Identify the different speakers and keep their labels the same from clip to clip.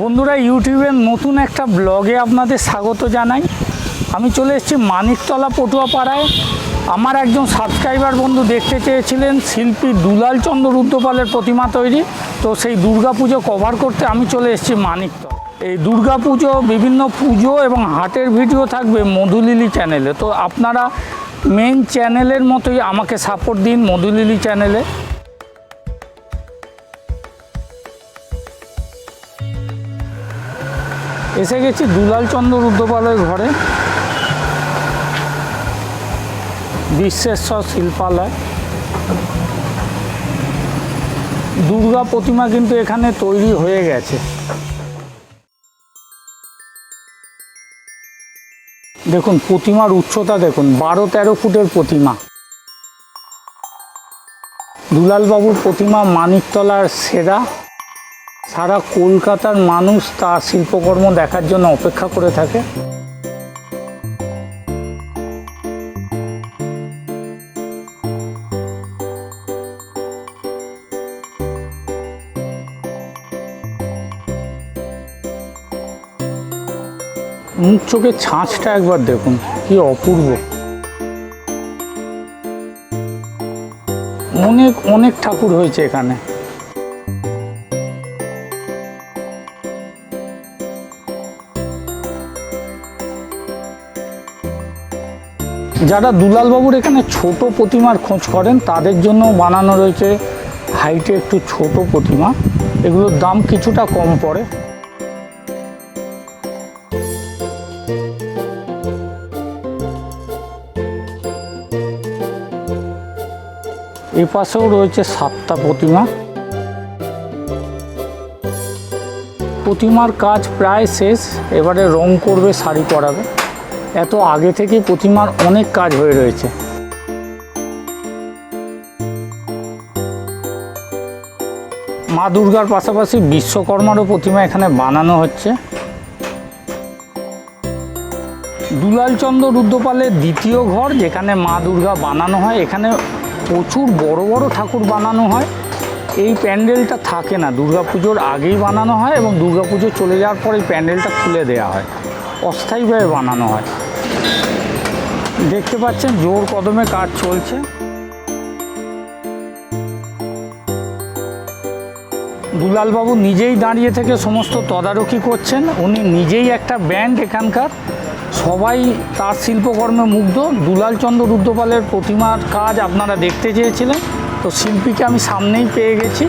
Speaker 1: বন্ধুরা ইউটিউবের নতুন একটা ব্লগে আপনাদের স্বাগত জানাই। আমি চলে এসেছি মানিকতলা পটুয়া পাড়ায় আমার একজন সাবস্ক্রাইবার বন্ধু দেখতে চেয়েছিলেন, শিল্পী দুলাল চন্দ্র রুদ্রপালের প্রতিমা তৈরি। তো সেই দুর্গাপুজো কভার করতে আমি চলে এসেছি মানিকতলা। এই দুর্গাপুজো, বিভিন্ন পুজো এবং হাটের ভিডিও থাকবে মধুলিলি চ্যানেলে। তো আপনারা মেন চ্যানেলের মতোই আমাকে সাপোর্ট দিন মধুলিলি চ্যানেলে। এসে গেছি দুলাল চন্দ্র রুদ্রপালের ঘরে। বিশ্বেশ্বর শিল্পালয়। দুর্গা প্রতিমা কিন্তু এখানে তৈরি হয়ে গেছে। দেখুন, প্রতিমার উচ্চতা দেখুন, বারো তেরো ফুটের প্রতিমা। দুলালবাবুর প্রতিমা মানিকতলার সেরা। সারা কলকাতার মানুষ তার শিল্পকর্ম দেখার জন্য অপেক্ষা করে থাকে। মুখ চোখের ছাঁচটা একবার দেখুন, কি অপূর্ব। অনেক অনেক ঠাকুর হয়েছে এখানে। যারা দুলালবাবুর এখানে ছোট প্রতিমার খোঁজ করেন, তাদের জন্য বানানো রয়েছে হাইটে একটু ছোট প্রতিমা। এগুলোর দাম কিছুটা কম পড়ে। এ পাশেও রয়েছে সাতটা প্রতিমা। প্রতিমার কাজ প্রায় শেষ, এবারে রং করবে, শাড়ি পরাবে। এত আগে থেকে প্রতিমার অনেক কাজ হয়ে রয়েছে। মা দুর্গার পাশাপাশি বিশ্বকর্মারও প্রতিমা এখানে বানানো হচ্ছে। দুলালচন্দ্র রুদ্রপালের দ্বিতীয় ঘর, যেখানে মা দুর্গা বানানো হয়, এখানে প্রচুর বড় বড় ঠাকুর বানানো হয়। এই প্যান্ডেলটা থাকে না দুর্গাপুজোর আগেই বানানো হয় এবং দুর্গাপুজো চলে যাওয়ার পর এই প্যান্ডেলটা খুলে দেওয়া হয়। অস্থায়ীভাবে বানানো হয়। দেখতে পাচ্ছেন, জোর কদমে কাজ চলছে। দুলালবাবু নিজেই দাঁড়িয়ে থেকে সমস্ত তদারকি করছেন। উনি নিজেই একটা ব্যান্ড এখানকার। সবাই তার শিল্পকর্মে মুগ্ধ। দুলালচন্দ্র রুদ্রপালের প্রতিমার কাজ আপনারা দেখতে চেয়েছিলেন। তো শিল্পীকে আমি সামনেই পেয়ে গেছি।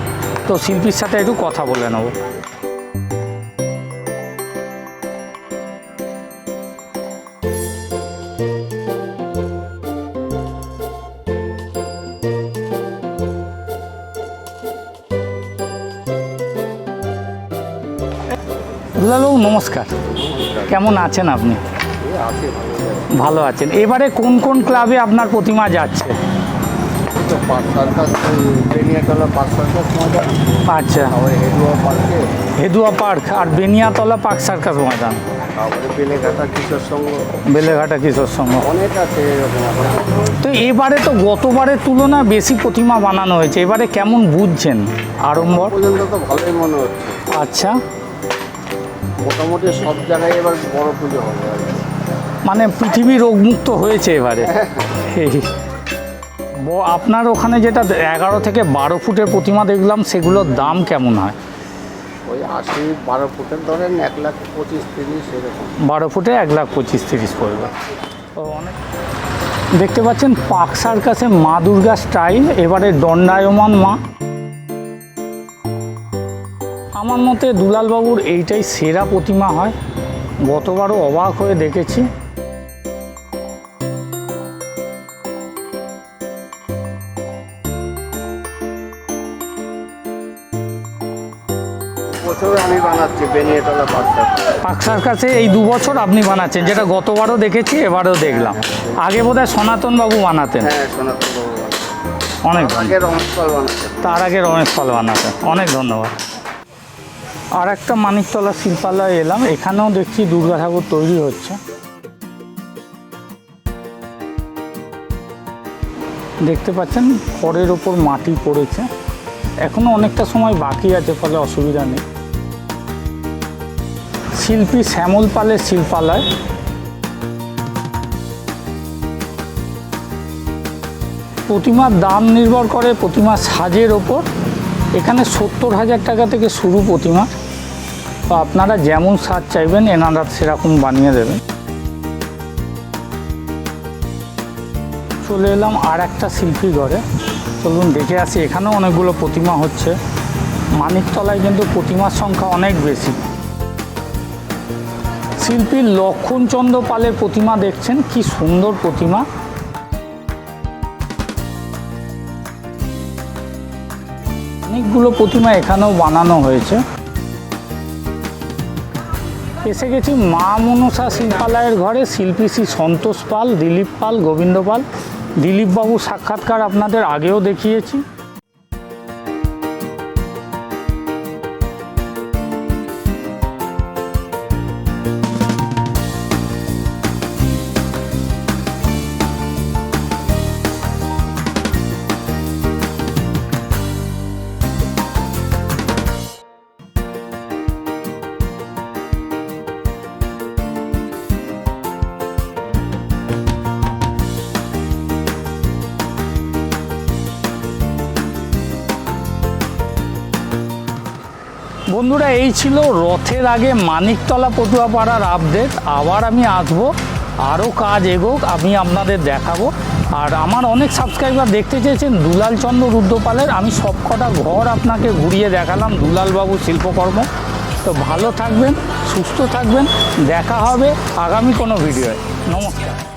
Speaker 1: তো শিল্পীর সাথে একটু কথা বলে নেব। দুলালবাবু নমস্কার। কেমন আছেন আপনি? ভালো আছেন। এবারে কোন কোন ক্লাবে আপনার প্রতিমা যাচ্ছে? আচ্ছা। হেদুয়া পার্ক আর বেনিয়াতলা পার্ক সার্কাস ময়দান।
Speaker 2: বেলেঘাটা কিশোর সংঘ। অনেক আছে
Speaker 1: তো এবারে তো গতবারের তুলনা বেশি প্রতিমা বানানো হয়েছে। এবারে কেমন বুঝছেন? আড়ম্বর?
Speaker 2: পর্যন্ত তো ভালোই মনে হচ্ছে।
Speaker 1: আচ্ছা।
Speaker 2: মোটামুটি সব জায়গায় এবার বড় পুজো হবে
Speaker 1: মানে পৃথিবী রোগমুক্ত হয়েছে এবারে। আপনার ওখানে যেটা এগারো থেকে বারো ফুটের প্রতিমা দেখলাম সেগুলোর দাম কেমন হয়?
Speaker 2: ওই আশি বারো ফুটের ধরেন এক লাখ পঁচিশ তিরিশ এরকম।
Speaker 1: বারো ফুটে এক লাখ পঁচিশ তিরিশ পড়বে। তো অনেক দেখতে পাচ্ছেন পাক সার্কাসে মা দুর্গা স্টাইল এবারে দণ্ডায়মান মা। আমার মতে দুলালবাবুর এইটাই সেরা প্রতিমা হয়। গতবারও অবাক হয়ে দেখেছি।
Speaker 2: পাঁচ সার্কাস
Speaker 1: এই দু বছর আপনি বানাচ্ছেন যেটা গতবারও দেখেছি এবারেও দেখলাম। আগে বোধহয় সনাতন বাবু বানাতেন।
Speaker 2: হ্যাঁ সনাতন বাবু।
Speaker 1: অনেক
Speaker 2: রমেশ পাল বানাচ্ছে
Speaker 1: তার আগে রমেশ পাল বানাতেন। অনেক ধন্যবাদ। আর একটা মানিকতলা শিল্পালয়ে এলাম, এখানেও দেখছি দুর্গা ঠাকুর তৈরি হচ্ছে। দেখতে পাচ্ছেন, খড়ের ওপর মাটি পড়েছে। এখনও অনেকটা সময় বাকি আছে, ফলে অসুবিধা নেই। শিল্পী শ্যামল পালের শিল্পালয়। প্রতিমার দাম নির্ভর করে প্রতিমার সাজের ওপর। এখানে সত্তর হাজার টাকা থেকে শুরু প্রতিমা। তো আপনারা যেমন সাজ চাইবেন, এনারা সেরকম বানিয়ে দেবেন। চলে এলাম আর একটা শিল্পী ঘরে। চলুন দেখে আসি, এখানেও অনেকগুলো প্রতিমা হচ্ছে। মানিকতলায় কিন্তু প্রতিমার সংখ্যা অনেক বেশি। শিল্পী লক্ষণচন্দ্র পালের প্রতিমা দেখছেন, কি সুন্দর প্রতিমা। অনেকগুলো প্রতিমা এখানেও বানানো হয়েছে। এসে গেছি মা মনসা শিল্পালয়ের ঘরে, শিল্পী শ্রী সন্তোষ পাল, দিলীপ পাল, গোবিন্দ পাল। দিলীপবাবু সাক্ষাৎকার আপনাদের আগেও দেখিয়েছি। বন্ধুরা, এই ছিল রথের আগে মানিকতলা পটুয়াপাড়ার আপডেট আবার আমি আসব আরও কাজ এগোক, আমি আপনাদের দেখাবো। আর আমার অনেক সাবস্ক্রাইবার দেখতে চেয়েছেন দুলালচন্দ্র রুদ্রপালের। আমি সবকটা ঘর আপনাকে ঘুরিয়ে দেখালাম, দুলালবাবু শিল্পকর্ম। তো ভালো থাকবেন, সুস্থ থাকবেন, দেখা হবে আগামী কোনো ভিডিওয় নমস্কার।